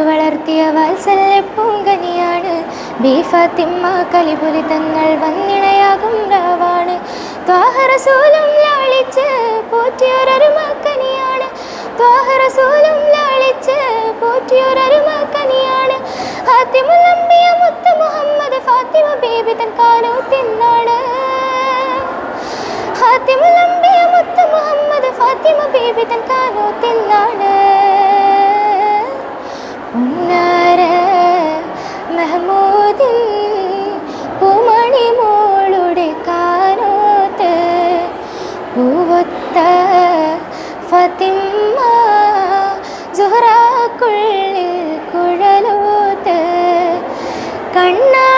വളർത്തിയ ബി ഫാത്തിമ്മ കലിപുലി തങ്ങൾ വന്നിണയാകും മുഹമ്മദ് ഫാത്തിമ ബേബി തൻ കാലോ തിന്നാണ് മുഹമ്മദ് ഫാത്തിമ ബീബി തൻ കാലോ ഫത്തിമ്മ ജുഹറാക്കുള്ളിൽ കുഴലൂത്ത് കണ്ണാടി